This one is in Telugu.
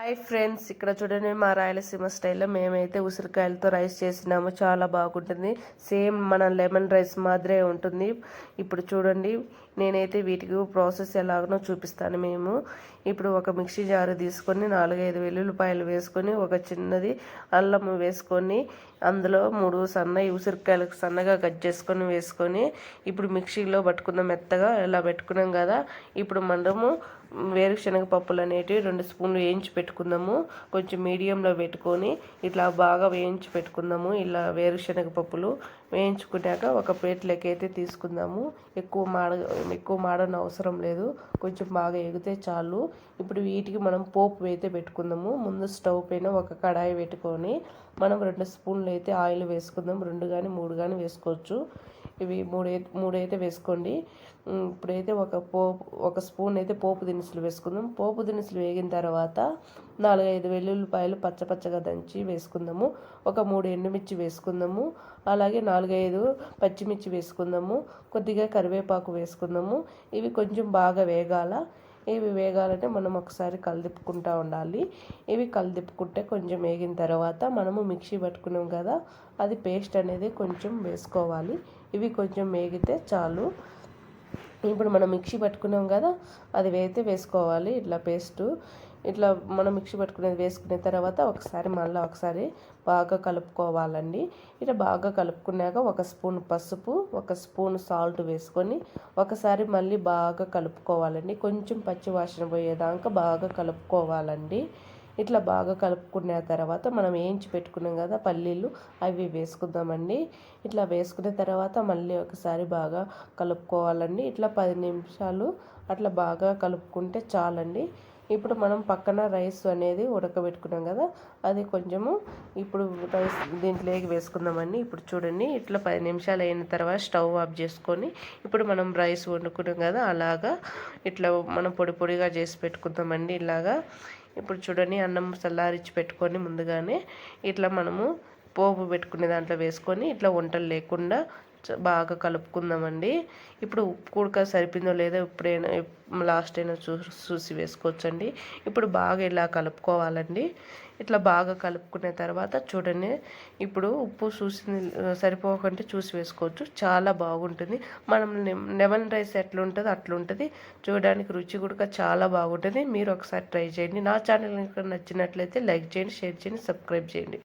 హాయ్ ఫ్రెండ్స్ ఇక్కడ చూడండి మా రాయలసీమ స్టైల్లో మేమైతే ఉసిరికాయలతో రైస్ చేసినాము. చాలా బాగుంటుంది. సేమ్ మన లెమన్ రైస్ మాదిరే ఉంటుంది. ఇప్పుడు చూడండి నేనైతే వీటికి ప్రాసెస్ ఎలాగనో చూపిస్తాను మేము. ఇప్పుడు ఒక మిక్సీ జారు తీసుకొని నాలుగైదు వెల్లుల్లిపాయలు వేసుకొని ఒక చిన్నది అల్లం వేసుకొని అందులో మూడు సన్న ఉసిరికాయలకు సన్నగా కట్ చేసుకొని వేసుకొని ఇప్పుడు మిక్సీలో పట్టుకుందాం మెత్తగా ఇలా పెట్టుకున్నాం కదా. ఇప్పుడు మనము వేరుశనగ పప్పులు అనేటివి రెండు స్పూన్లు వేయించి పెట్టుకుందాము. కొంచెం మీడియంలో పెట్టుకొని ఇట్లా బాగా వేయించి పెట్టుకుందాము ఇలా వేరుశనగ పప్పులు. వేయించుకున్నాక ఒక ప్లేట్లోకి అయితే తీసుకుందాము. ఎక్కువ మాడ ఎక్కువ మాడని అవసరం లేదు. కొంచెం బాగా ఎగితే చాలు. ఇప్పుడు వీటికి మనం పోపు అయితే పెట్టుకుందాము. ముందు స్టవ్ పైన ఒక కడాయి పెట్టుకొని మనం రెండు స్పూన్లు అయితే ఆయిల్ వేసుకుందాం. రెండు కానీ మూడు కానీ వేసుకోవచ్చు. ఇవి మూడు మూడైతే వేసుకోండి. ఇప్పుడైతే ఒక పోపు ఒక స్పూన్ అయితే పోపు దినుసులు వేసుకుందాం. పోపు దినుసులు వేగిన తర్వాత నాలుగైదు వెల్లుల్లిపాయలు పచ్చపచ్చగా దంచి వేసుకుందాము. ఒక మూడు ఎండుమిర్చి వేసుకుందాము. అలాగే నాలుగైదు పచ్చిమిర్చి వేసుకుందాము. కొద్దిగా కరివేపాకు వేసుకుందాము. ఇవి కొంచెం బాగా వేగాల. ఇవి వేగాలంటే మనం ఒకసారి కలిదిప్పుకుంటూ ఉండాలి. ఇవి కలిదిప్పుకుంటే కొంచెం వేగిన తర్వాత మనము మిక్సీ పట్టుకున్నాం కదా అది పేస్ట్ అనేది కొంచెం వేసుకోవాలి. ఇవి కొంచెం వేగితే చాలు. ఇప్పుడు మనం మిక్సీ పట్టుకున్నాం కదా అది వేస్తే వేసుకోవాలి ఇట్లా పేస్టు. ఇట్లా మనం మిక్సీ పట్టుకునేది వేసుకున్న తర్వాత ఒకసారి మళ్ళీ ఒకసారి బాగా కలుపుకోవాలండి. ఇట్లా బాగా కలుపుకున్నాక ఒక స్పూన్ పసుపు ఒక స్పూన్ సాల్ట్ వేసుకొని ఒకసారి మళ్ళీ బాగా కలుపుకోవాలండి. కొంచెం పచ్చి వాసన పోయేదాకా బాగా కలుపుకోవాలండి. ఇట్లా బాగా కలుపుకున్న తర్వాత మనం వేయించి పెట్టుకున్నాం కదా పల్లీలు అవి వేసుకుందామండి. ఇట్లా వేసుకున్న తర్వాత మళ్ళీ ఒకసారి బాగా కలుపుకోవాలండి. ఇట్లా పది నిమిషాలు అట్లా బాగా కలుపుకుంటే చాలండి. ఇప్పుడు మనం పక్కన రైస్ అనేది ఉడకబెట్టుకున్నాం కదా అది కొంచెము ఇప్పుడు రైస్ దీంట్లోకి వేసుకుందామండి. ఇప్పుడు చూడండి ఇట్లా పది నిమిషాలు అయిన తర్వాత స్టవ్ ఆఫ్ చేసుకొని ఇప్పుడు మనం రైస్ వండుకున్నాం కదా అలాగా ఇట్లా మనం పొడి పొడిగా చేసి పెట్టుకుందామండి ఇలాగా. ఇప్పుడు చూడండి అన్నం చల్లారించి పెట్టుకొని ముందుగానే ఇట్లా మనము పోపు పెట్టుకునే దాంట్లో వేసుకొని ఇట్లా వంటలు లేకుండా బాగా కలుపుకుందామండి. ఇప్పుడు ఉప్పు కూడా సరిపోయిందో లేదో ఇప్పుడైనా లాస్ట్ అయినా చూ చూసి వేసుకోవచ్చండి. ఇప్పుడు బాగా ఇలా కలుపుకోవాలండి. ఇట్లా బాగా కలుపుకునే తర్వాత చూడండి. ఇప్పుడు ఉప్పు చూసి సరిపోకంటే చూసి వేసుకోవచ్చు. చాలా బాగుంటుంది. మనం లెమన్ రైస్ ఎట్లా ఉంటుందో అట్లా ఉంటుంది. చూడడానికి రుచి కూడా చాలా బాగుంటుంది. మీరు ఒకసారి ట్రై చేయండి. నా ఛానల్ నచ్చినట్లయితే లైక్ చేయండి షేర్ చేయండి సబ్స్క్రైబ్ చేయండి.